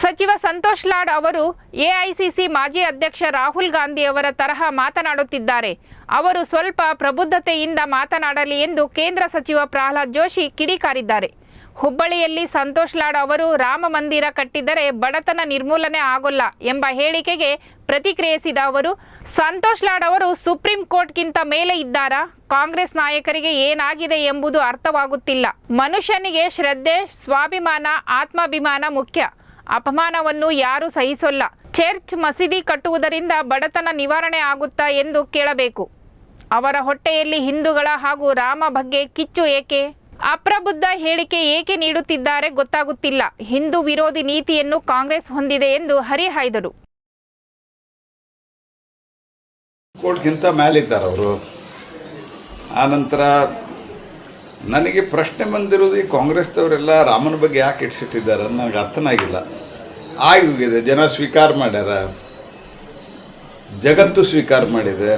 ಸಚಿವ ಸಂತೋಷ್ ಲಾಡ್ ಅವರು ಎಐಸಿಸಿ ಮಾಜಿ ಅಧ್ಯಕ್ಷ ರಾಹುಲ್ ಗಾಂಧಿ ಅವರ ತರಹ ಮಾತನಾಡುತ್ತಿದ್ದಾರೆ. ಅವರು ಸ್ವಲ್ಪ ಪ್ರಬುದ್ಧತೆಯಿಂದ ಮಾತನಾಡಲಿ ಎಂದು ಕೇಂದ್ರ ಸಚಿವ ಪ್ರಹ್ಲಾದ್ ಜೋಶಿ ಕಿಡಿಕಾರಿದ್ದಾರೆ. ಹುಬ್ಬಳ್ಳಿಯಲ್ಲಿ ಸಂತೋಷ್ ಲಾಡ್ ಅವರು ರಾಮ ಮಂದಿರ ಕಟ್ಟಿದರೆ ಬಡತನ ನಿರ್ಮೂಲನೆ ಆಗೋಲ್ಲ ಎಂಬ ಹೇಳಿಕೆಗೆ ಪ್ರತಿಕ್ರಿಯಿಸಿದ ಅವರು, ಸಂತೋಷ್ ಲಾಡ್ ಅವರು ಸುಪ್ರೀಂ ಕೋರ್ಟ್ಗಿಂತ ಮೇಲೆ ಇದ್ದಾರಾ? ಕಾಂಗ್ರೆಸ್ ನಾಯಕರಿಗೆ ಏನಾಗಿದೆ ಎಂಬುದು ಅರ್ಥವಾಗುತ್ತಿಲ್ಲ. ಮನುಷ್ಯನಿಗೆ ಶ್ರದ್ಧೆ, ಸ್ವಾಭಿಮಾನ, ಆತ್ಮಾಭಿಮಾನ ಮುಖ್ಯ. ಅಪಮಾನವನ್ನು ಯಾರೂ ಸಹಿಸೋಲ್ಲ. ಚರ್ಚ್ ಮಸೀದಿ ಕಟ್ಟುವುದರಿಂದ ಬಡತನ ನಿವಾರಣೆ ಆಗುತ್ತಾ ಎಂದು ಕೇಳಬೇಕು. ಅವರ ಹೊಟ್ಟೆಯಲ್ಲಿ ಹಿಂದೂಗಳ ಹಾಗೂ ರಾಮ ಬಗ್ಗೆ ಕಿಚ್ಚು ಏಕೆ? ಅಪ್ರಬುದ್ಧ ಹೇಳಿಕೆ ಏಕೆ ನೀಡುತ್ತಿದ್ದಾರೆ ಗೊತ್ತಾಗುತ್ತಿಲ್ಲ. ಹಿಂದೂ ವಿರೋಧಿ ನೀತಿಯನ್ನು ಕಾಂಗ್ರೆಸ್ ಹೊಂದಿದೆ ಎಂದು ಹರಿಹಾಯ್ದರು. ಕೋರ್ಟ್ಗಿಂತ ಮೇಲಿದ್ದಾರೆ ಅವರು. ಆನಂತರ ನನಗೆ ಪ್ರಶ್ನೆ ಬಂದಿರೋದು ಈ ಕಾಂಗ್ರೆಸ್ದವರೆಲ್ಲ ರಾಮನ ಬಗ್ಗೆ ಯಾಕೆ ಇಟ್ಸಿಟ್ಟಿದ್ದಾರೆ ನನಗೆ ಅರ್ಥನಾಗಿಲ್ಲ. ಆಗಿ ಹೋಗಿದೆ ಜನ ಸ್ವೀಕಾರ ಮಾಡ್ಯಾರ. ಜಗತ್ತು ಸ್ವೀಕಾರ ಮಾಡಿದೆ.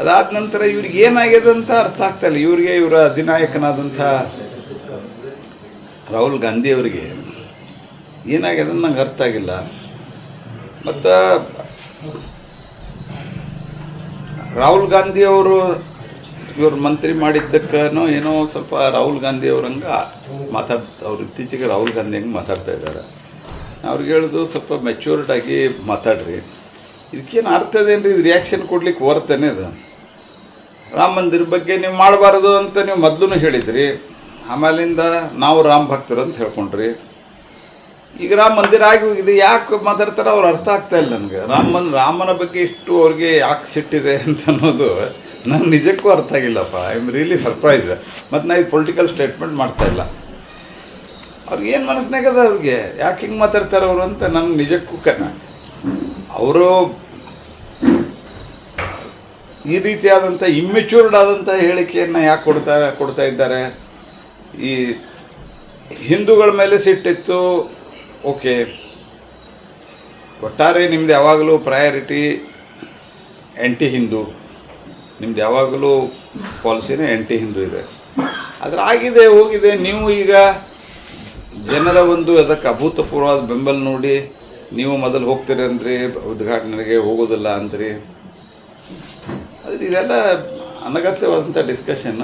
ಅದಾದ ನಂತರ ಇವ್ರಿಗೆ ಏನಾಗಿದೆ ಅಂತ ಅರ್ಥ ಆಗ್ತಾ ಇಲ್ಲ. ಇವ್ರಿಗೆ ಇವರ ಅಧಿನಾಯಕನಾದಂಥ ರಾಹುಲ್ ಗಾಂಧಿ ಅವರಿಗೆ ಏನಾಗಿದೆ ನಂಗೆ ಅರ್ಥ ಆಗಿಲ್ಲ. ಮತ್ತು ರಾಹುಲ್ ಗಾಂಧಿ ಅವರು ಇವರು ಮಂತ್ರಿ ಮಾಡಿದ್ದಕ್ಕನೋ ಏನೋ ಸ್ವಲ್ಪ ರಾಹುಲ್ ಗಾಂಧಿ ಅವ್ರಂಗೆ ಮಾತಾಡ್, ಅವ್ರು ಇತ್ತೀಚೆಗೆ ರಾಹುಲ್ ಗಾಂಧಿ ಹಂಗೆ ಮಾತಾಡ್ತಾ ಇದ್ದಾರೆ. ಅವ್ರಿಗೆ ಹೇಳೋದು ಸ್ವಲ್ಪ ಮೆಚ್ಯೂರ್ಡ್ ಆಗಿ ಮಾತಾಡ್ರಿ. ಇದಕ್ಕೇನು ಅರ್ಥ ಅದೇನು ಇದು ರಿಯಾಕ್ಷನ್ ಕೊಡ್ಲಿಕ್ಕೆ ಹೊರತಾನೆ ಅದು. ರಾಮ ಮಂದಿರ ಬಗ್ಗೆ ನೀವು ಮಾಡಬಾರ್ದು ಅಂತ ನೀವು ಮೊದಲು ಹೇಳಿದ್ರಿ. ಆಮೇಲಿಂದ ನಾವು ರಾಮ ಭಕ್ತರು ಅಂತ ಹೇಳ್ಕೊಂಡ್ರಿ. ಈಗ ರಾಮ ಮಂದಿರ ಆಗಿ ಹೋಗಿದೆ, ಯಾಕೆ ಮಾತಾಡ್ತಾರೆ ಅವ್ರು ಅರ್ಥ ಆಗ್ತಾ ಇಲ್ಲ ನನಗೆ. ರಾಮನ್ ರಾಮನ ಬಗ್ಗೆ ಇಷ್ಟು ಅವ್ರಿಗೆ ಯಾಕೆ ಸಿಟ್ಟಿದೆ ಅಂತ ಅನ್ನೋದು ನನಗೆ ನಿಜಕ್ಕೂ ಅರ್ಥ ಆಗಿಲ್ಲಪ್ಪ. ಐ ಆಮ್ ರಿಯಲಿ ಸರ್ಪ್ರೈಸ್ ಮತ್ತು ನಾನು ಇದು ಪೊಲಿಟಿಕಲ್ ಸ್ಟೇಟ್ಮೆಂಟ್ ಮಾಡ್ತಾ ಇಲ್ಲ. ಅವ್ರಿಗೆ ಏನು ಮನಸ್ಸಿನಾಗದ ಅವ್ರಿಗೆ? ಯಾಕೆ ಹಿಂಗೆ ಮಾತಾಡ್ತಾರೆ ಅವರು ಅಂತ ನನಗೆ ನಿಜಕ್ಕೂ ಕನ್ನ ಅವರು ಈ ರೀತಿಯಾದಂಥ ಇಮ್ಮೆಚೂರ್ಡ್ ಆದಂಥ ಹೇಳಿಕೆಯನ್ನು ಯಾಕೆ ಕೊಡ್ತಾ ಕೊಡ್ತಾ ಇದ್ದಾರೆ? ಈ ಹಿಂದೂಗಳ ಮೇಲೆ ಸಿಟ್ಟಿತ್ತು, ಓಕೆ. ಒಟ್ಟಾರೆ ನಿಮ್ದು ಯಾವಾಗಲೂ ಪ್ರಯಾರಿಟಿ ಎಂಟಿ ಹಿಂದೂ ನಿಮ್ದು ಯಾವಾಗಲೂ ಪಾಲಿಸಿನೇ ಎಂಟಿ ಹಿಂದೂ ಇದೆ. ಆದರೆ ಆಗಿದೆ, ಹೋಗಿದೆ, ನೀವು ಈಗ ಜನರ ಒಂದು ಅದಕ್ಕೆ ಅಭೂತಪೂರ್ವವಾದ ಬೆಂಬಲ ನೋಡಿ ನೀವು ಮೊದಲು ಹೋಗ್ತೀರಿ ಅಂದ್ರಿ ಉದ್ಘಾಟನೆಗೆ ಹೋಗೋದಿಲ್ಲ ಅಂದ್ರಿ. ಆದರೆ ಇದೆಲ್ಲ ಅನಗತ್ಯವಾದಂಥ ಡಿಸ್ಕಷನ್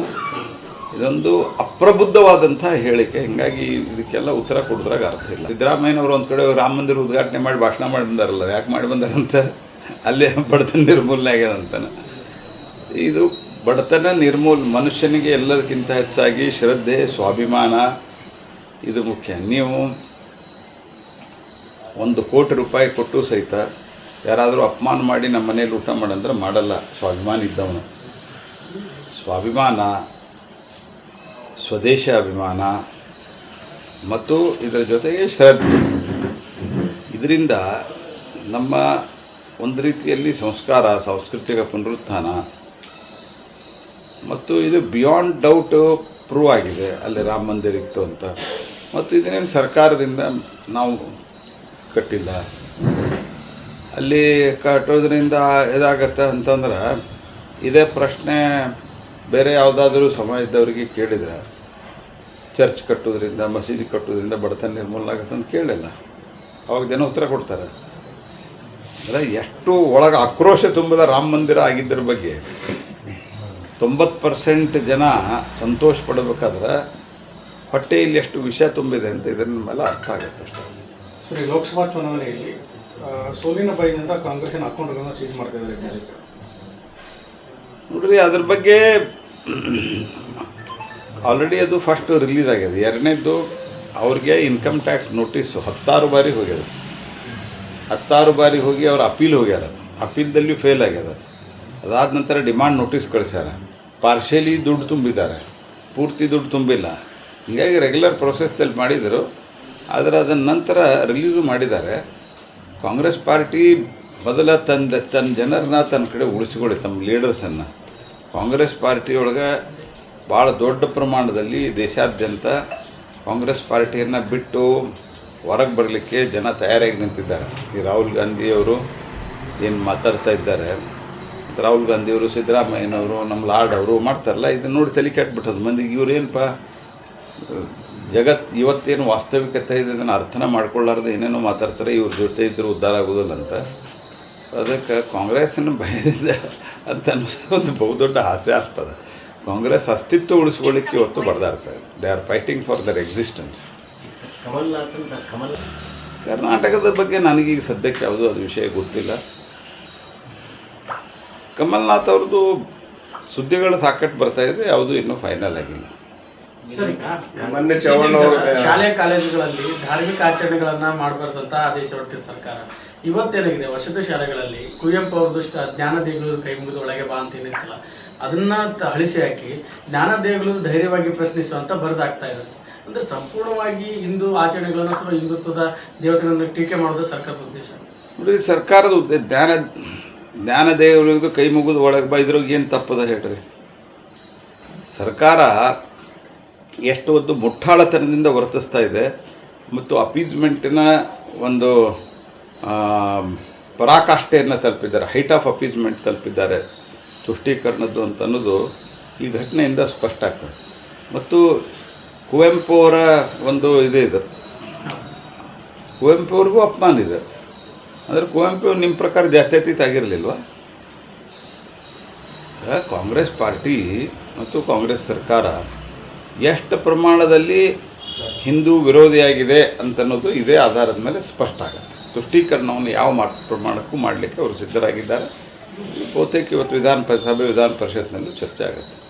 ಇದೊಂದು ಅಪ್ರಬುದ್ಧವಾದಂಥ ಹೇಳಿಕೆ. ಹೀಗಾಗಿ ಇದಕ್ಕೆಲ್ಲ ಉತ್ತರ ಕೊಡಿದ್ರಾಗ ಅರ್ಥ ಇಲ್ಲ. ಸಿದ್ದರಾಮಯ್ಯನವರು ಒಂದು ಕಡೆ ರಾಮ ಮಂದಿರ ಉದ್ಘಾಟನೆ ಮಾಡಿ ಭಾಷಣ ಮಾಡಿ ಬಂದಾರಲ್ಲ, ಯಾಕೆ ಮಾಡಿ ಬಂದಾರಂತ? ಅಲ್ಲೇ ಬಡತನ ನಿರ್ಮೂಲನೆ ಆಗ್ಯದಂತಾನೆ. ಇದು ಬಡತನ ನಿರ್ಮೂಲ ಮನುಷ್ಯನಿಗೆ ಎಲ್ಲದಕ್ಕಿಂತ ಹೆಚ್ಚಾಗಿ ಶ್ರದ್ಧೆ, ಸ್ವಾಭಿಮಾನ ಇದು ಮುಖ್ಯ. ನೀವು ಒಂದು ಕೋಟಿ ರೂಪಾಯಿ ಕೊಟ್ಟು ಸಹಿತ ಯಾರಾದರೂ ಅಪಮಾನ ಮಾಡಿ ನಮ್ಮ ಮನೇಲಿ ಊಟ ಮಾಡಂದ್ರೆ ಮಾಡಲ್ಲ. ಸ್ವಾಭಿಮಾನ ಇದ್ದವನು. ಸ್ವಾಭಿಮಾನ ಸ್ವದೇಶ ಅಭಿಮಾನ ಮತ್ತು ಇದರ ಜೊತೆಗೆ ಶ್ರದ್ಧೆ. ಇದರಿಂದ ನಮ್ಮ ಒಂದು ರೀತಿಯಲ್ಲಿ ಸಂಸ್ಕಾರ, ಸಾಂಸ್ಕೃತಿಕ ಪುನರುತ್ಥಾನ ಮತ್ತು ಇದು ಬಿಯಾಂಡ್ ಡೌಟ್ ಪ್ರೂವ್ ಆಗಿದೆ. ಅಲ್ಲಿ ರಾಮ ಮಂದಿರ ಇತ್ತು ಅಂತ. ಮತ್ತು ಇದನ್ನೇನು ಸರ್ಕಾರದಿಂದ ನಾವು ಕಟ್ಟಿಲ್ಲ. ಅಲ್ಲಿ ಕಟ್ಟೋದ್ರಿಂದ ಇದಾಗತ್ತೆ ಅಂತಂದ್ರೆ ಇದೇ ಪ್ರಶ್ನೆ ಬೇರೆ ಯಾವುದಾದ್ರೂ ಸಮಾಜದವರಿಗೆ ಕೇಳಿದ್ರೆ, ಚರ್ಚ್ ಕಟ್ಟೋದ್ರಿಂದ, ಮಸೀದಿ ಕಟ್ಟೋದ್ರಿಂದ ಬಡತನ ನಿರ್ಮೂಲನೆ ಆಗತ್ತೆ ಅಂತ ಕೇಳಲಿಲ್ಲ ಅವಾಗ ಜನ ಉತ್ತರ ಕೊಡ್ತಾರೆ. ಅಂದರೆ ಎಷ್ಟು ಒಳಗೆ ಆಕ್ರೋಶ ತುಂಬಿದ ರಾಮ ಮಂದಿರ ಆಗಿದ್ದರ ಬಗ್ಗೆ ತೊಂಬತ್ತು ಪರ್ಸೆಂಟ್ ಜನ ಸಂತೋಷ ಪಡಬೇಕಾದ್ರೆ ಹೊಟ್ಟೆಯಲ್ಲಿ ಎಷ್ಟು ವಿಷ ತುಂಬಿದೆ ಅಂತ ಇದನ್ನ ಮೇಲೆ ಅರ್ಥ ಆಗುತ್ತೆ ಅಷ್ಟೇ. ಸರಿ ಲೋಕಸಭಾ ಚುನಾವಣೆಯಲ್ಲಿ ಸೋಲಿನ ಭಯದಿಂದ ಕಾಂಗ್ರೆಸ್ಸಿನ ಅಕೌಂಟ್ಗಳನ್ನು ಸೀಸ್ ಮಾಡ್ತಾ ಇದ್ದಾರೆ ಬಿಜೆಪಿ ನೋಡ್ರಿ ಅದ್ರ ಬಗ್ಗೆ ಆಲ್ರೆಡಿ ಅದು ಫಸ್ಟ್ ರಿಲೀಸ್ ಆಗಿದೆ. ಎರಡನೇದ್ದು ಅವ್ರಿಗೆ ಇನ್ಕಮ್ ಟ್ಯಾಕ್ಸ್ ನೋಟಿಸು ಹತ್ತಾರು ಬಾರಿ ಹೋಗ್ಯದ ಹತ್ತಾರು ಬಾರಿ ಹೋಗಿ ಅವ್ರು ಅಪೀಲ್ ಹೋಗ್ಯಾರ. ಅಪೀಲ್ದಲ್ಲಿ ಫೇಲ್ ಆಗ್ಯದ ಅದಾದ ನಂತರ ಡಿಮಾಂಡ್ ನೋಟಿಸ್ ಕಳಿಸ್ಯಾರ. ಪಾರ್ಷಲಿ ದುಡ್ಡು ತುಂಬಿದ್ದಾರೆ. ಪೂರ್ತಿ ದುಡ್ಡು ತುಂಬಿಲ್ಲ. ಹೀಗಾಗಿ ರೆಗ್ಯುಲರ್ ಪ್ರೊಸೆಸ್ದಲ್ಲಿ ಮಾಡಿದರು. ಆದರೆ ಅದನ್ನ ನಂತರ ರಿಲೀಸು ಮಾಡಿದ್ದಾರೆ. ಕಾಂಗ್ರೆಸ್ ಪಾರ್ಟಿ ಮೊದಲ ತನ್ನ ತನ್ನ ಜನರನ್ನ ತನ್ನ ಕಡೆ ಉಳಿಸಿಕೊಳ್ಳಿ, ತಮ್ಮ ಲೀಡರ್ಸನ್ನು ಕಾಂಗ್ರೆಸ್ ಪಾರ್ಟಿಯೊಳಗೆ ಭಾಳ ದೊಡ್ಡ ಪ್ರಮಾಣದಲ್ಲಿ ದೇಶಾದ್ಯಂತ ಕಾಂಗ್ರೆಸ್ ಪಾರ್ಟಿಯನ್ನು ಬಿಟ್ಟು ಹೊರಗೆ ಬರಲಿಕ್ಕೆ ಜನ ತಯಾರಾಗಿ ನಿಂತಿದ್ದಾರೆ. ಈ ರಾಹುಲ್ ಗಾಂಧಿಯವರು ಏನು ಮಾತಾಡ್ತಾ ಇದ್ದಾರೆ. ರಾಹುಲ್ ಗಾಂಧಿಯವರು ಸಿದ್ದರಾಮಯ್ಯನವರು, ನಮ್ಮ ಲಾರ್ಡ್ ಅವರು ಮಾಡ್ತಾರಲ್ಲ, ಇದನ್ನು ನೋಡಿ ತಲೆ ಕೆಟ್ಬಿಟ್ಟದು. ಮಂದಿಗೆ ಇವ್ರು ಏನಪ್ಪ ಜಗತ್ ಇವತ್ತೇನು ವಾಸ್ತವಿಕತೆ ಇದೆ ಅದನ್ನು ಅರ್ಥನ ಮಾಡ್ಕೊಳ್ಳಾರ್ದೆ ಏನೇನೋ ಮಾತಾಡ್ತಾರೆ, ಇವ್ರ ಜೊತೆ ಇದ್ದರೂ ಉದ್ಧಾರ ಆಗೋದಿಲ್ಲ ಅಂತ. ಅದಕ್ಕೆ ಕಾಂಗ್ರೆಸ್ಸಿನ ಭಯದಿಂದ ಅಂತ ಅನ್ನಿಸೋ ಒಂದು ಬಹುದೊಡ್ಡ ಹಾಸ್ಯಾಸ್ಪದ. ಕಾಂಗ್ರೆಸ್ ಅಸ್ತಿತ್ವ ಉಳಿಸ್ಕೊಳ್ಳಿಕ್ಕೆ ಇವತ್ತು ಬಡ್ದಾಡ್ತಾ ಇದೆ. They are fighting for their existence ಕರ್ನಾಟಕದ ಬಗ್ಗೆ ನನಗೀಗ ಸದ್ಯಕ್ಕೆ ಯಾವುದೂ ಅದು ವಿಷಯ ಗೊತ್ತಿಲ್ಲ. ಕಮಲ್ನಾಥ್ ಅವ್ರದ್ದು ಸುದ್ದಿಗಳು ಸಾಕಷ್ಟು ಬರ್ತಾ ಇದೆ, ಯಾವುದೂ ಇನ್ನೂ ಫೈನಲ್ ಆಗಿಲ್ಲ. ಮೊನ್ನೆ ಶಾಲೆ ಕಾಲೇಜುಗಳಲ್ಲಿ ಧಾರ್ಮಿಕ ಆಚರಣೆಗಳನ್ನ ಮಾಡಬಾರ್ದಂತ ಆದೇಶ ಹೊರಟಿದೆ ಸರ್ಕಾರ. ಇವತ್ತೇನಾಗಿದೆ? ವಸತಿ ಶಾಲೆಗಳಲ್ಲಿ ಕುವೆಂಪು ಅವ್ರ ದುಷ್ಟ ಜ್ಞಾನ ದೇಗುಲ ಕೈ ಮುಗಿದು ಒಳಗೆ ಬಾ ಅಂತ ಏನಿರ್ತಲ್ಲ ಅದನ್ನ ತ- ಅಳಿಸಿ ಹಾಕಿ ಜ್ಞಾನ ದೇಗುಲು ಧೈರ್ಯವಾಗಿ ಪ್ರಶ್ನಿಸುವಂತ ಬರೆದಾಗ್ತಾ ಇದೆ. ಅಂದ್ರೆ ಸಂಪೂರ್ಣವಾಗಿ ಹಿಂದೂ ಆಚರಣೆಗಳನ್ನು ಅಥವಾ ಹಿಂದುತ್ವದ ದೇವತೆಗಳನ್ನು ಟೀಕೆ ಮಾಡೋದು ಸರ್ಕಾರದ ಉದ್ದೇಶ? ನೋಡಿ ಸರ್ಕಾರದ ಉದ್ದೇ ಜ್ಞಾನ ಜ್ಞಾನ ಕೈ ಮುಗಿದು ಒಳಗೆ ಬಾ ಇದ್ರಾಗ ಏನು ತಪ್ಪದ ಹೇಳ್ರಿ? ಸರ್ಕಾರ ಎಷ್ಟು ಒಂದು ಮುಟ್ಟಾಳತನದಿಂದ ವರ್ತಿಸ್ತಾ ಇದೆ. ಮತ್ತು ಅಪೀಸ್ಮೆಂಟಿನ ಒಂದು ಪರಾಕಾಷ್ಠೆಯನ್ನು ತಲುಪಿದ್ದಾರೆ. ಹೈಟ್ ಆಫ್ ಅಪೀಸ್ಮೆಂಟ್ ತಲುಪಿದ್ದಾರೆ. ತುಷ್ಟೀಕರಣದ್ದು ಅಂತ ಅನ್ನೋದು ಈ ಘಟನೆಯಿಂದ ಸ್ಪಷ್ಟ ಆಗ್ತದೆ. ಮತ್ತು ಕುವೆಂಪು ಅವರ ಒಂದು ಇದು ಇದು. ಕುವೆಂಪು ಅವ್ರಿಗೂ ಅಪಮಾನ ಇದೆ. ಅಂದರೆ ಕುವೆಂಪು ನಿಮ್ಮ ಪ್ರಕಾರ ಜಾತ್ಯತೀತ ಆಗಿರಲಿಲ್ವ? ಕಾಂಗ್ರೆಸ್ ಪಾರ್ಟಿ ಮತ್ತು ಕಾಂಗ್ರೆಸ್ ಸರ್ಕಾರ ಎಷ್ಟು ಪ್ರಮಾಣದಲ್ಲಿ ಹಿಂದೂ ವಿರೋಧಿಯಾಗಿದೆ ಅಂತನ್ನೋದು ಇದೇ ಆಧಾರದ ಮೇಲೆ ಸ್ಪಷ್ಟ ಆಗುತ್ತೆ. ತುಷ್ಟೀಕರಣವನ್ನು ಯಾವ ಮಾ ಪ್ರಮಾಣಕ್ಕೂ ಮಾಡಲಿಕ್ಕೆ ಅವರು ಸಿದ್ಧರಾಗಿದ್ದಾರೆ. ಬಹುತೇಕ ಇವತ್ತು ವಿಧಾನ ಸಭೆ, ವಿಧಾನ ಪರಿಷತ್ನಲ್ಲೂ ಚರ್ಚೆ ಆಗುತ್ತೆ.